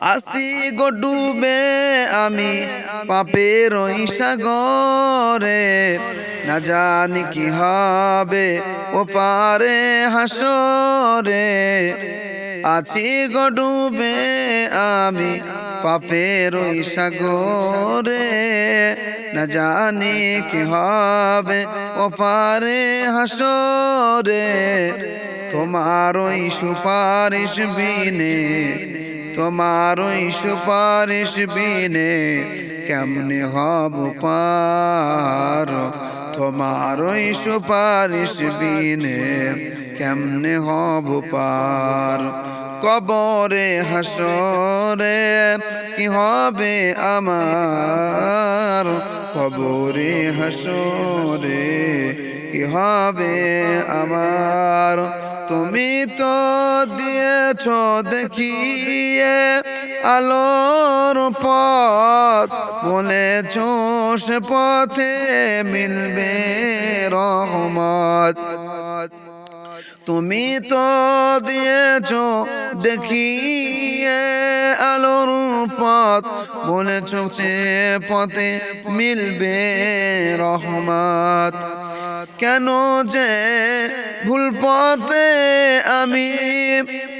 আসি গো ডুবে আমি পাপের ওই সাগরে। না জানি কি হবে ও পারে হাসরে। আছি গো ডুবে আমি পাপের ওই সাগরে। না জানি কি হবে ও পারে হাসরে। তোমার ওই সুপারিশ বিনে তোমার ওই সুপারিশ বিনে কেমনে হব পার? তোমার ওই সুপারিশ বিনে কেমনে হব পার? কবরে হাসরে কি হবে আমার? কবরে হাসরে কি হবে আমার? তুমি তো দিয়েছ দেখিয়ে আলোর পথ। বলেছ সে পথে মিলবে রহমত। তুমি তো দিয়েছ দেখিয়ে আলোর পথ। বলেছ সে পথে মিলবে রহমত। কেন যে ভুল পথে আমি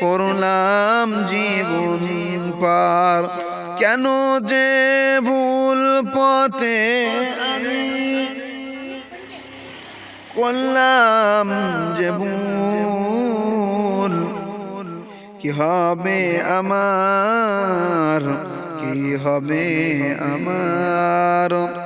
করলাম জীবন পার? কেন যে ভুল পথে করলাম যে ভুল? কি হবে আমার? কি হবে আমার?